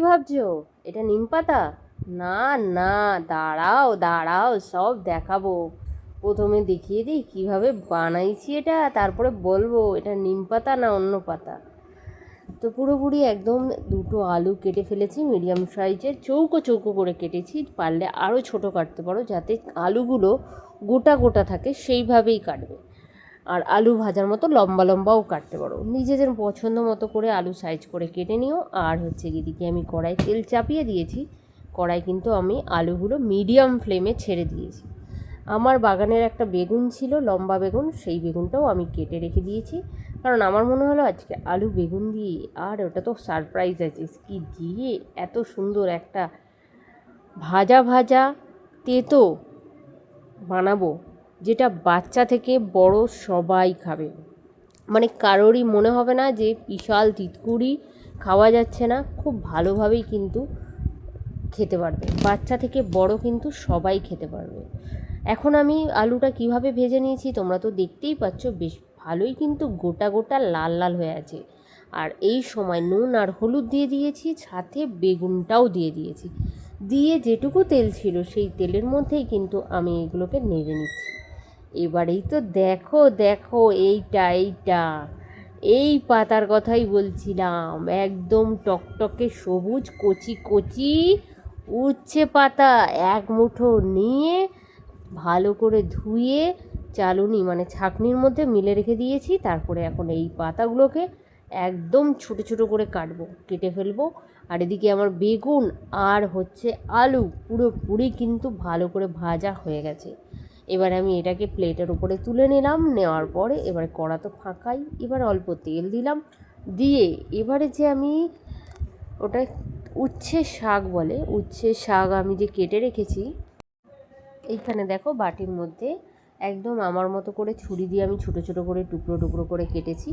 ভাবছ? এটা নিম পাতা? না না, দাঁড়াও দাঁড়াও, সব দেখাবো। প্রথমে দেখিয়ে দিই কীভাবে বানাইছি এটা, তারপরে বলব এটা নিম পাতা না অন্য পাতা। তো পুরোপুরি একদম দুটো আলু কেটে ফেলেছি মিডিয়াম সাইজের চৌকো চৌকো করে কেটেছি, পারলে আরও ছোট কাটতে পারো, যাতে আলুগুলো গোটা গোটা থাকে, সেইভাবেই কাটবে। আর আলু ভাজার মতো লম্বা লম্বাও কাটতে পারো। নিজেদের পছন্দ মতো করে আলু সাইজ করে কেটে নিও। আর হচ্ছে এদিকে আমি কড়াই তেল চাপিয়ে দিয়েছি। কড়াই কিন্তু আমি আলুগুলো মিডিয়াম ফ্লেমে ছেড়ে দিয়েছি। আমার বাগানের একটা বেগুন ছিল, লম্বা বেগুন, সেই বেগুনটাও আমি কেটে রেখে দিয়েছি। কারণ আমার মনে হলো আজকে আলু বেগুন দিয়ে, আর ওটা তো সারপ্রাইজ আছে। কি দিয়ে এত সুন্দর একটা ভাজা ভাজা তেতো বানাবো। যেটা বাচ্চা থেকে বড় সবাই খাবে। মানে কারোরই মনে হবে না যে বিশাল তিতকুড়ি খাওয়া যাচ্ছে না, খুব ভালোভাবেই কিন্তু খেতে পারবে। বাচ্চা থেকে বড় কিন্তু সবাই খেতে পারবে। এখন আমি আলুটা কীভাবে ভেজে নিয়েছি তোমরা তো দেখতেই পাচ্ছ, বেশ ভালোই কিন্তু গোটা গোটা লাল লাল হয়ে আছে। আর এই সময় নুন আর হলুদ দিয়ে দিয়েছি, সাথে বেগুনটাও দিয়ে দিয়েছি। দিয়ে যেটুকু তেল ছিল সেই তেলের মধ্যেই কিন্তু আমি এগুলোকে নেড়ে নিচ্ছি। এবারেই তো দেখো দেখো, এইটা এইটা। এই পাতার কথাই বলছিলাম, একদম টকটকে সবুজ, কচি কচি, উচ্ছে পাতা এক মুঠো নিয়ে ভালো করে ধুয়ে চালুনি মানে ছাঁকনির মধ্যে মিলে রেখে দিয়েছি, তারপরে এখন এই পাতাগুলোকে একদম ছোটো ছোটো করে কাটবো, কেটে ফেলব। আর এদিকে আমার বেগুন আর হচ্ছে আলু, পুরোপুরি কিন্তু ভালো করে ভাজা হয়ে গেছে। এবার আমি এটাকে প্লেটের উপরে তুলে নিলাম, নেওয়ার পরে এবার কড়া তো ফাঁকাই, এবার অল্প তেল দিলাম, দিয়ে এবারে যে আমি ওটা উচ্ছে শাক বলে, উচ্ছে শাক আমি যে কেটে রেখেছি, এইখানে দেখো বাটির মধ্যে একদম আমার মতো করে ছুরি দিয়ে আমি ছোটো ছোটো করে টুকরো টুকরো করে কেটেছি।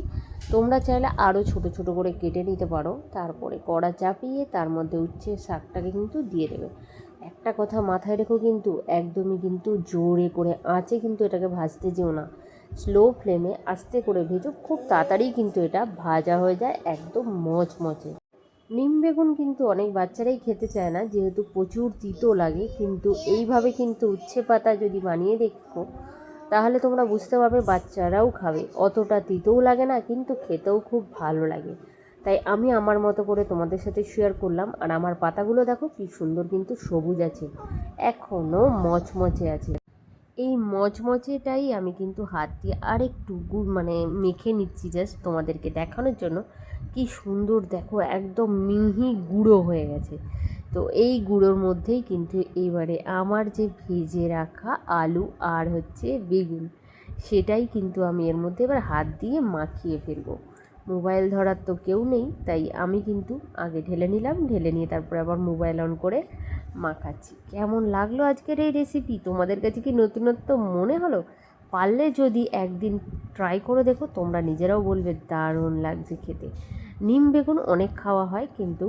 তোমরা চাইলে আরও ছোটো ছোটো করে কেটে নিতে পারো, তারপরে কড়া চাপিয়ে তার মধ্যে উচ্ছে শাকটাকে কিন্তু দিয়ে দেবে। একটা কথা মাথায় রেখো কিন্তু, একদমই কিন্তু জোরে করে আঁচে কিন্তু এটাকে ভাজতে যেও না। স্লো ফ্লেমে আস্তে করে ভেজো, খুব তাড়াতাড়ি কিন্তু এটা ভাজা হয়ে যায়, একদম মচমচে। নিম বেগুন কিন্তু অনেক বাচ্চারাই খেতে চায় না, যেহেতু প্রচুর তিতো লাগে, কিন্তু এইভাবে কিন্তু উচ্ছে পাতা যদি বানিয়ে দেখো, তাহলে তোমরা বুঝতে পারবে বাচ্চারাও খাবে। অতটা তিতও লাগে না, কিন্তু খেতেও খুব ভালো লাগে। তাই আমি আমার মতো করে তোমাদের সাথে শেয়ার করলাম। আর আমার পাতাগুলো দেখো কি সুন্দর কিন্তু সবুজ আছে এখনও মচমচে আছে। এই মচমচেটাই আমি কিন্তু হাত দিয়ে আরেকটু গুড় মানে মেখে নিচ্ছি জাস্ট তোমাদেরকে দেখানোর জন্য। কি সুন্দর দেখো, একদম মিহি গুঁড়ো হয়ে গেছে। তো এই গুঁড়োর মধ্যেই কিন্তু এবারে আমার যে ভেজে রাখা আলু আর হচ্ছে বেগুন, সেটাই কিন্তু আমি এর মধ্যে এবার হাত দিয়ে মাখিয়ে ফেলব। মোবাইল ধরার তো কেউ নেই, তাই আমি কিন্তু আগে ঢেলে নিলাম, ঢেলে নিয়ে তারপরে আবার মোবাইল অন করে মাখাচ্ছি। কেমন লাগল আজকের এই রেসিপি তোমাদের কাছে কি নতুনত্ব মনে হলো? পারলে যদি একদিন ট্রাই করে দেখো, তোমরা নিজেরাও বলবে, দারুণ লাগছে খেতে। নিম বেগুন অনেক খাওয়া হয়, কিন্তু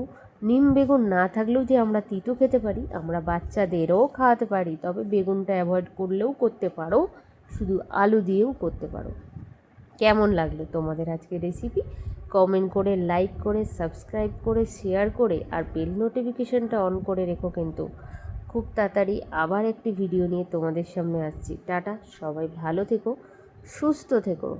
নিম বেগুন না থাকলেও যে আমরা তিতো খেতে পারি, আমরা বাচ্চাদেরও খাওয়াতে পারি, তবে বেগুনটা অ্যাভয়েড করলেও করতে পারো, শুধু আলু দিয়েও করতে পারো। কেমন লাগল তোমাদের আজকে রেসিপি কমেন্ট করে লাইক করে সাবস্ক্রাইব করে শেয়ার করে আর বেল নোটিফিকেশনটা অন করে রেখো কিন্তু। খুব তাড়াতাড়ি আবার একটি ভিডিও নিয়ে তোমাদের সামনে আসছি। টাটা, সবাই ভালো থেকো, সুস্থ থেকো।